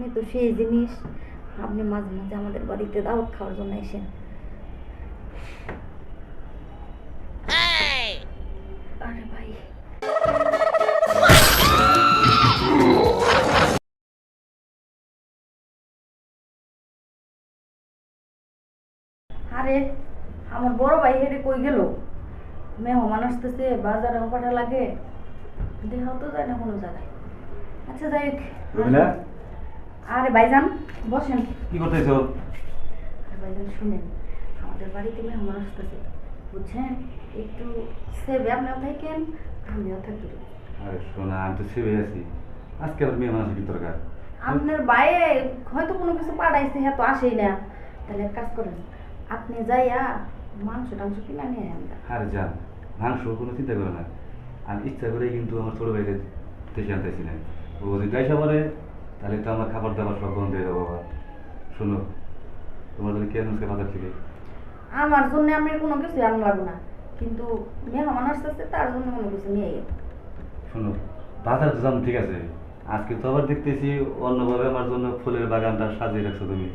আপনি তো সেই জিনিস। আপনি মাঝে মাঝে আমাদের বাড়িতে দাওয়াত খাওয়ার জন্য এসেন আরে ভাই। আরে আমার বড় ভাই হেঁটে কই গেল? মেহমান আসতেছে বাজারে পাঠা লাগে। দেখাও তো যায় না কোনো জায়গায় আচ্ছা যাই রবিনা? আরে ভাইজান বসেন। কি করতেছো? আর ভাইজান শুনেন আমাদের বাড়িতে মেহমান আসতেছে। বুঝছেন? একটু সেবে আপনিও থাকেন আমিও থাকি। আরে শোনা আমি তো সেবে আছি। আজকে আবার মেয়ে মানুষের কি দরকার? আপনার বাইরে হয়তো কোনো কিছু পাঠাইছে হ্যাঁ তো আসেই না। তাহলে এক কাজ করেন আপনি যাইয়া মাংস টাংস কিনা নিয়ে আনবেন আরে যান মাংস কোনো চিন্তা করে না। আমি ইচ্ছা করে কিন্তু আমার ছোটো ভাইকে দেশে আনতেছি না ও যদি গাইসা বলে তাহলে তো আমার খাবার দাবার সব বন্ধ হয়ে যাব বাবা শোনো তোমার যদি কে আনছে বাজার থেকে? আমার জন্য আমি কোনো কিছু আনা লাগবে না কিন্তু মেহমান আসতেছে তার জন্য কোনো কিছু নিয়ে। শোনো বাজার তো ঠিক আছে আজকে তো আবার দেখতেছি অন্যভাবে আমার জন্য ফুলের বাগানটা সাজিয়ে রাখছো তুমি।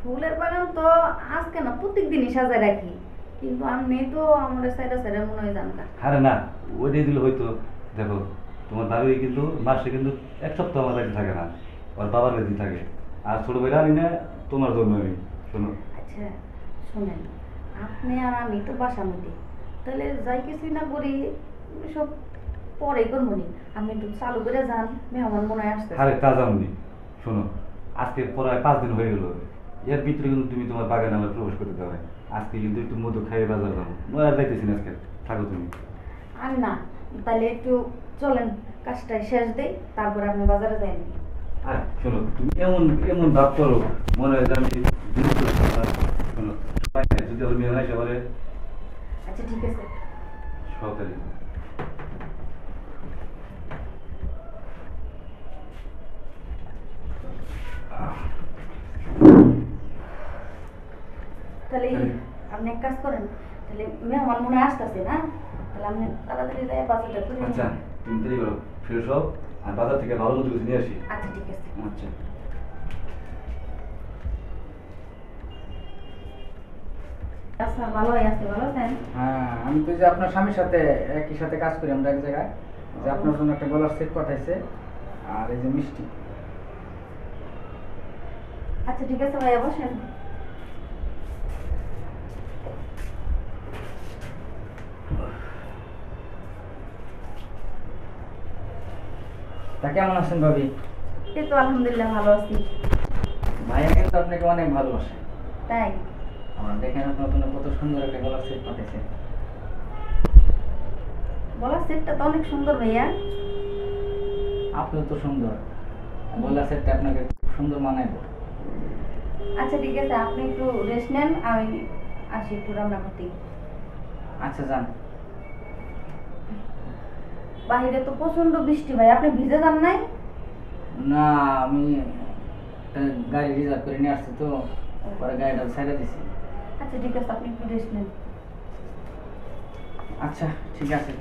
ফুলের বাগান তো আজকে না প্রত্যেক দিনই সাজায় রাখি কিন্তু আমি তো আমার সাইডে সাইডে মনে হয় জানকা আরে না ওইটাই দিলে হয়তো দেখো তোমার দাবি কিন্তু মাসে কিন্তু এক সপ্তাহ আমার থাকে না। ওর বাবার বাড়িতে থাকে। আর ছোটো ভাইরা আনি না তোমার জন্য আমি শোনো। আচ্ছা শোনেন আপনি আর আমি তো বাসার মধ্যে তাহলে যাই কিছুই না করি সব পরে করব নি। আপনি একটু চালু করে যান মেহমান মনে আসতে আরে তা জানি শোনো আজকে প্রায় পাঁচ দিন হয়ে গেল। এর ভিতরে কিন্তু তুমি তোমার বাগানে আমার প্রবেশ করতে দেবে আজকে কিন্তু একটু মধু খাইয়ে বাজার যাব। নয় যাইতেছি না আজকে। থাকো তুমি। আর না তাহলে একটু চলেন কাজটা শেষ দেই তারপর আপনি বাজারে যাই শোনো তুমি এমন এমন ভাব করো মনে হয় যে আমি। শোনো যদি আমার মেয়ে হয় সবারে আচ্ছা ঠিক আছে। সহকারী। তাহলে আপনি এক কাজ করেন তাহলে মেহমান মনে হয় আসতেছে না? তাহলে আপনি তাড়াতাড়ি যাই বাজারটা করে। আচ্ছা তুমি দেরি করো ফ্রেশ হও। আর বাজার থেকে ভালো মতো কিছু নিয়ে আসি। আচ্ছা ঠিক আছে। আচ্ছা। আচ্ছা ভালো আছে ভালো আছেন? হ্যাঁ আমি তো যে আপনার স্বামীর সাথে একই সাথে কাজ করি আমরা এক জায়গায়। যে আপনার জন্য একটা গলার সেট পাঠাইছে আর এই যে মিষ্টি। আচ্ছা ঠিক আছে ভাইয়া বসেন। তা কেমন আছেন ভাবি? এই তো আলহামদুলিল্লাহ ভালো আছি। ভাইয়া কিন্তু আপনাকে অনেক ভালোবাসে। তাই? আমার দেখেন আপনার জন্য কত সুন্দর একটা গলার সেট পাঠাইছে গলার সেটটা তো অনেক সুন্দর ভাইয়া। আপনিও তো সুন্দর। গলার সেটটা আপনাকে খুব সুন্দর মানাইব। আচ্ছা ঠিক আছে আপনি একটু রেস্ট নেন আমি আসি একটু রান্না করতে। আচ্ছা যান। বাইরে তো প্রচণ্ড বৃষ্টি ভাই আপনি ভিজে যান নাই? না আমি গাড়ি রিজার্ভ করে নিয়ে আসছি তো পরে গাড়িটা ছেড়ে দিছি। আচ্ছা ঠিক আছে আপনি একটু রেস্ট নেন। আচ্ছা ঠিক আছে।